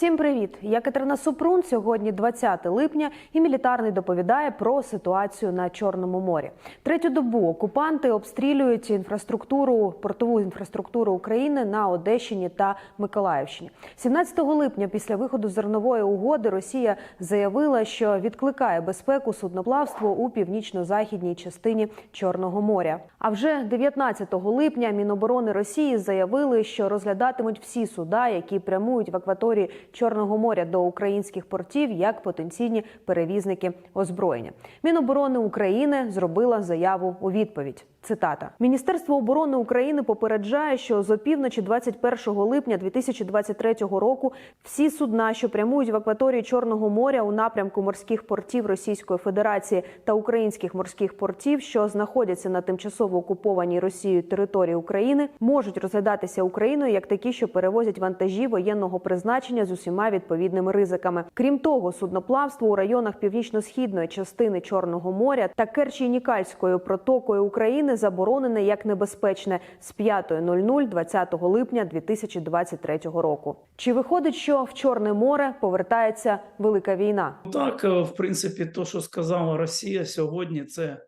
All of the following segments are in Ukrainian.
Всім привіт! Я Катерина Супрун. Сьогодні 20 липня, і мілітарний доповідає про ситуацію на Чорному морі. Третю добу окупанти обстрілюють інфраструктуру, портову інфраструктуру України на Одещині та Миколаївщині. 17 липня, після виходу зернової угоди, Росія заявила, що відкликає безпеку судноплавству у північно-західній частині Чорного моря. А вже 19 липня Міноборони Росії заявили, що розглядатимуть всі суда, які прямують в акваторії Чорного моря до українських портів як потенційні перевізники озброєння. Міноборони України зробила заяву у відповідь. Цитата: Міністерство оборони України попереджає, що з опівночі 21 липня 2023 року всі судна, що прямують в акваторії Чорного моря у напрямку морських портів Російської Федерації та українських морських портів, що знаходяться на тимчасово окупованій Росією території України, можуть розглядатися Україною як такі, що перевозять вантажі воєнного призначення з усіма відповідними ризиками. Крім того, судноплавство у районах північно-східної частини Чорного моря та Керчі-Нікальською протокою України заборонене як небезпечне з 5.00 20 липня 2023 року. Чи виходить, що в Чорне море повертається велика війна? Так, е, в принципі, то, що сказала Росія сьогодні, це е,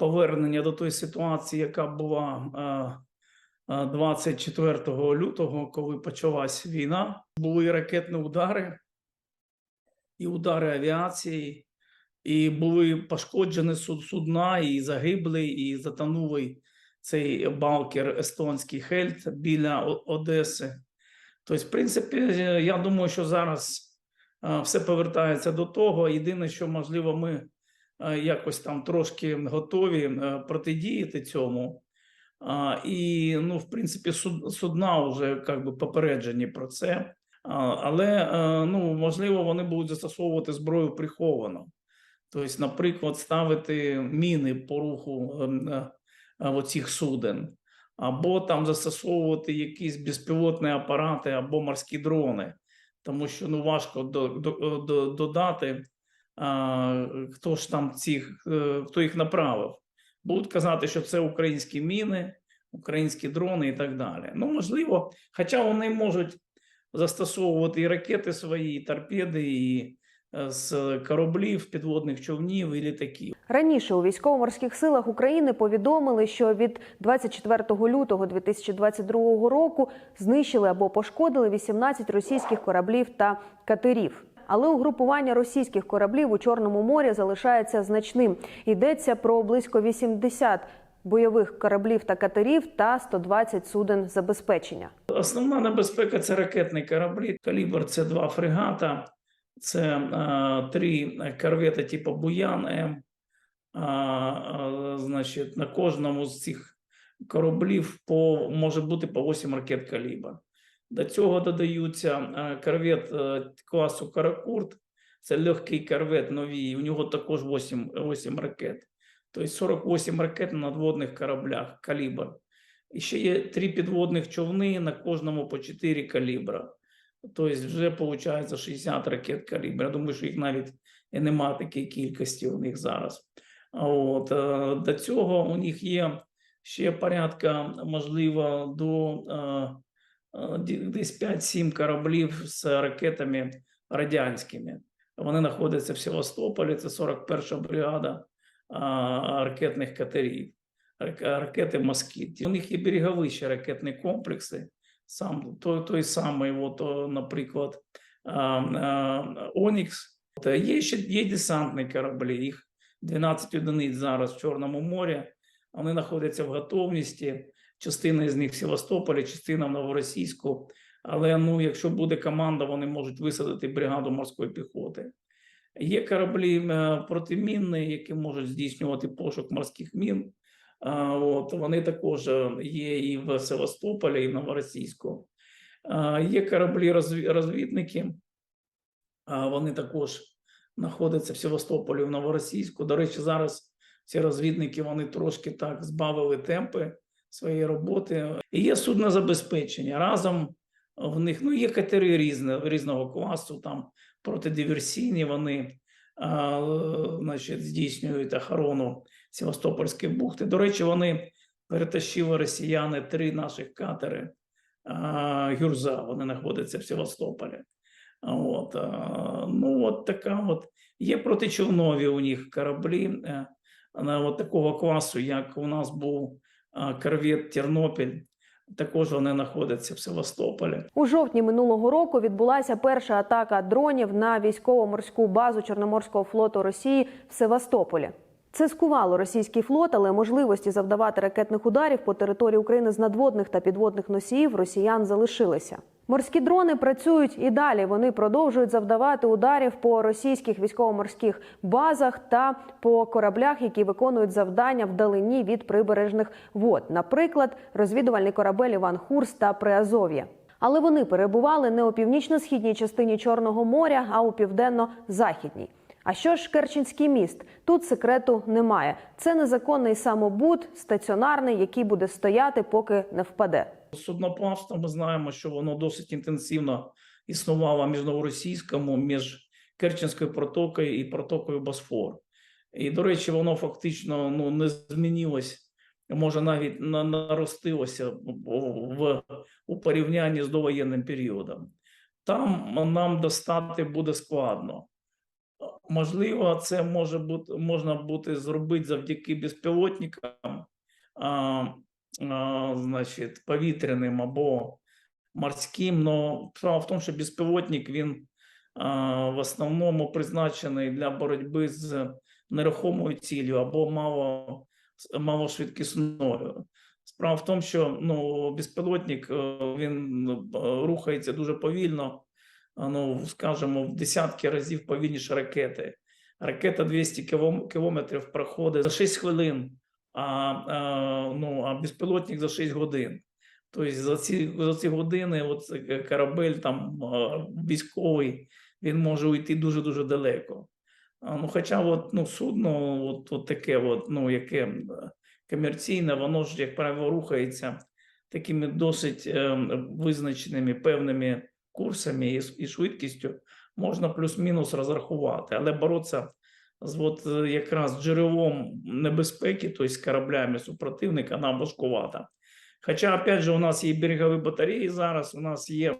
повернення до тої ситуації, яка була е, 24 лютого, коли почалась війна. Були ракетні удари, і удари авіації, і були пошкоджені суд- судна, і загибли, і затонули цей балкер естонський Хельт біля Одеси. Тобто, в принципі, я думаю, що зараз все повертається до того. Єдине, що можливо, ми якось там трошки готові протидіяти цьому. А, І, ну, в принципі, суд, судна вже як би попереджені про це. А, Але е, ну, можливо, вони будуть застосовувати зброю приховано. Тобто, наприклад, ставити міни по руху ем, е, е, оцих суден, або там застосовувати якісь безпілотні апарати або морські дрони, тому що ну важко до, до, до, додати, а, хто ж там цих, хто їх направив. Будуть казати, що це українські міни, українські дрони і так далі. Ну, можливо, хоча вони можуть застосовувати і ракети свої, і торпеди, і е, з кораблів, підводних човнів і літаків. Раніше у військово-морських силах України повідомили, що від 24 лютого 2022 року знищили або пошкодили 18 російських кораблів та катерів. Але угрупування російських кораблів у Чорному морі залишається значним. Йдеться про близько 80 бойових кораблів та катерів та 120 суден забезпечення. Основна небезпека це ракетні кораблі. Калібр це два фрегата, це е, три корвети типу Буян М. А, значить, на кожному з цих кораблів по може бути по 8 ракет калібр. До цього додаються е, корвет е, класу Каракурт. Це легкий корвет новий. У нього також 8, 8 ракет. Тобто 48 ракет на надводних кораблях калібр. І ще є три підводних човни на кожному по 4 калібра. Тобто вже виходить 60 ракет калібр. Я думаю, що їх навіть і немає такої кількості у них зараз. От, е, до цього у них є ще порядка, можливо, до десь 5-7 кораблів з ракетами радянськими. Вони знаходяться в Севастополі, це 41 бригада ракетних катерів, ракети Москіт. У них є берегові ще ракетні комплекси. Сам той, той самий, от, наприклад, Онікс. Є ще є десантні кораблі, їх 12 одиниць зараз в Чорному морі. Вони знаходяться в готовності. Частина з них в Севастополі, частина в Новоросійську. Але ну, якщо буде команда, вони можуть висадити бригаду морської піхоти. Є кораблі е, протимінні, які можуть здійснювати пошук морських мін. От вони також е, є і в Севастополі, і в Новоросійську. Є кораблі розвідники. Вони також знаходяться в Севастополі, в Новоросійську. До речі, зараз ці розвідники вони трошки так збавили темпи своєї роботи. І є судне забезпечення. Разом в них ну є катери різне, різного класу, там протидиверсійні. Вони а, значить, здійснюють охорону Севастопольської бухти. До речі, вони перетащили росіяни три наших катери а, Гюрза. Вони знаходяться в Севастополі. От, а, ну, от така от. Є протичовнові у них кораблі е, на от такого класу, як у нас був а, корвет Тернопіль. Також вони знаходяться в Севастополі. У жовтні минулого року відбулася перша атака дронів на військово-морську базу Чорноморського флоту Росії в Севастополі. Це скувало російський флот, але можливості завдавати ракетних ударів по території України з надводних та підводних носіїв росіян залишилися. Морські дрони працюють і далі. Вони продовжують завдавати ударів по російських військово-морських базах та по кораблях, які виконують завдання вдалині від прибережних вод. Наприклад, розвідувальний корабель Іван Хурс та Приазов'я. Але вони перебували не у північно-східній частині Чорного моря, а у південно-західній. А що ж Керченський міст? Тут секрету немає. Це незаконний самобут, стаціонарний, який буде стояти, поки не впаде. Судноплавство ми знаємо, що воно досить інтенсивно існувало між новоросійському, між Керченською протокою і протокою Босфор. І, до речі, воно фактично ну, не змінилось, може навіть на- наростилося в, у порівнянні з довоєнним періодом. Там нам достати буде складно. Можливо, це може бути можна бути зробити завдяки безпілотникам, а, а, значить, повітряним або морським. Но справа в тому, що безпілотник він а, в основному призначений для боротьби з нерухомою ціллю або мало, малошвидкісною. Справа в тому, що ну, безпілотник е, він е, рухається дуже повільно ну, скажімо, в десятки разів повільніше ракети. Ракета 200 кілом- кілометрів проходить за 6 хвилин, а, а, ну, а безпілотник за 6 годин. Тобто за ці, за ці години от корабель там військовий, він може уйти дуже-дуже далеко. А, ну, хоча от, ну, судно от, от таке, от, ну, яке е, комерційне, воно ж, як правило, рухається такими досить е, визначеними певними курсами і, і швидкістю можна плюс-мінус розрахувати, але боротися з от якраз джерелом небезпеки, тобто з кораблями супротивника, нам важкувато. Хоча, опять же, у нас є берегові батареї зараз, у нас є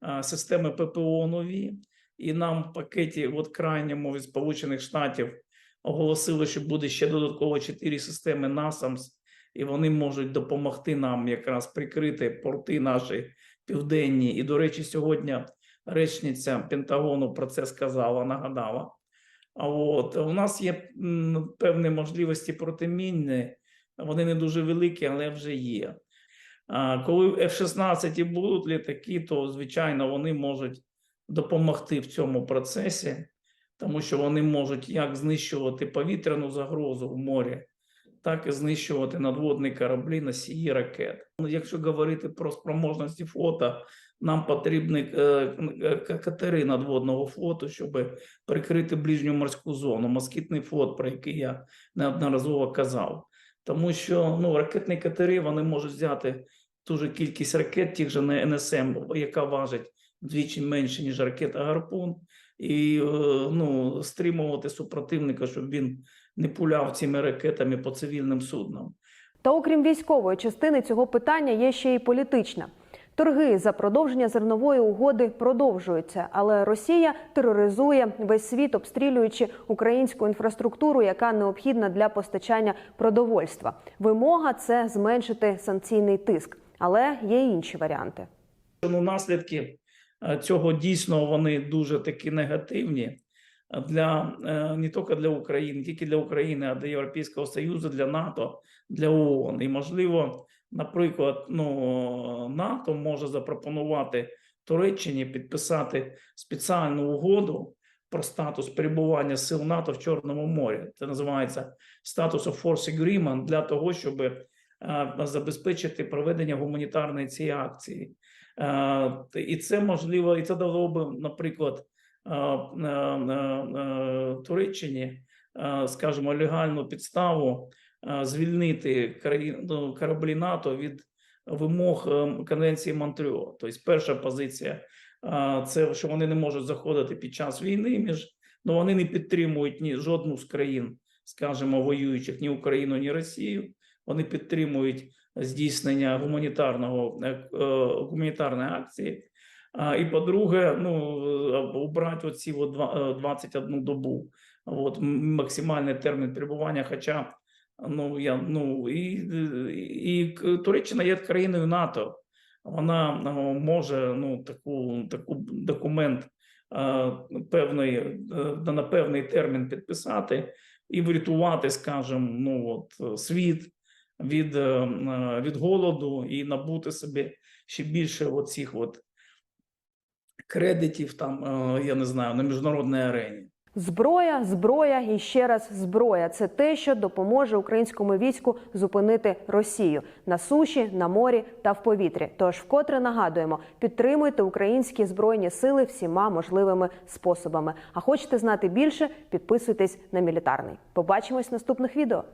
а, системи ППО нові, і нам в пакеті, от крайньому від Сполучених Штатів, оголосили, що буде ще додатково 4 системи NASAMS, і вони можуть допомогти нам якраз прикрити порти наші південні. І, до речі, сьогодні речниця Пентагону про це сказала, нагадала. А от у нас є певні можливості протимінні, вони не дуже великі, але вже є. Коли F-16 будуть літаки, то звичайно вони можуть допомогти в цьому процесі, тому що вони можуть як знищувати повітряну загрозу в морі, так і знищувати надводні кораблі носії ракет. Ну, Якщо говорити про спроможності флота, нам потрібні е, е, катери надводного флоту, щоб прикрити ближню морську зону, москітний флот, про який я неодноразово казав. Тому що ну, ракетні катери вони можуть взяти ту кількість ракет, тих же на НСМ, яка важить вдвічі менше, ніж ракета Гарпун, і е, ну, стримувати супротивника, щоб він не пуляв цими ракетами по цивільним суднам. Та окрім військової частини цього питання є ще й політична. Торги за продовження зернової угоди продовжуються, але Росія тероризує весь світ, обстрілюючи українську інфраструктуру, яка необхідна для постачання продовольства. Вимога це зменшити санкційний тиск, але є й інші варіанти. Ну, наслідки е, цього дійсно вони дуже такі негативні для е, не тільки для України, тільки для України, а для Європейського Союзу, для НАТО, для ООН. І можливо, наприклад, ну НАТО може запропонувати Туреччині підписати спеціальну угоду про статус перебування сил НАТО в Чорному морі. Це називається Status of Force Agreement для того, щоб е, забезпечити проведення гуманітарної цієї акції. Е, І це можливо, і це дало би, наприклад, Туреччині, е, скажімо, легальну підставу е, звільнити ну, кораблі НАТО від вимог е, Конвенції Монтріо. Тобто, перша позиція е, це що вони не можуть заходити під час війни між ну вони не підтримують ні жодну з країн, скажімо, воюючих ні Україну, ні Росію. Вони підтримують здійснення гуманітарного е, е, гуманітарної акції. А, і по-друге, ну е, убрати оці от два- е, 21 добу. От максимальний термін перебування. Хоча ну я ну і, і Туреччина є країною НАТО. Вона ну, може ну таку таку документ е, певний е, на певний термін підписати і врятувати, скажімо, ну от світ від, е, е, від голоду і набути собі ще більше оцих от кредитів, там е, я не знаю, на міжнародній арені. Зброя, зброя і ще раз зброя це те, що допоможе українському війську зупинити Росію на суші, на морі та в повітрі. Тож вкотре нагадуємо, підтримуйте українські збройні сили всіма можливими способами. А хочете знати більше? Підписуйтесь на мілітарний. Побачимось в наступних відео.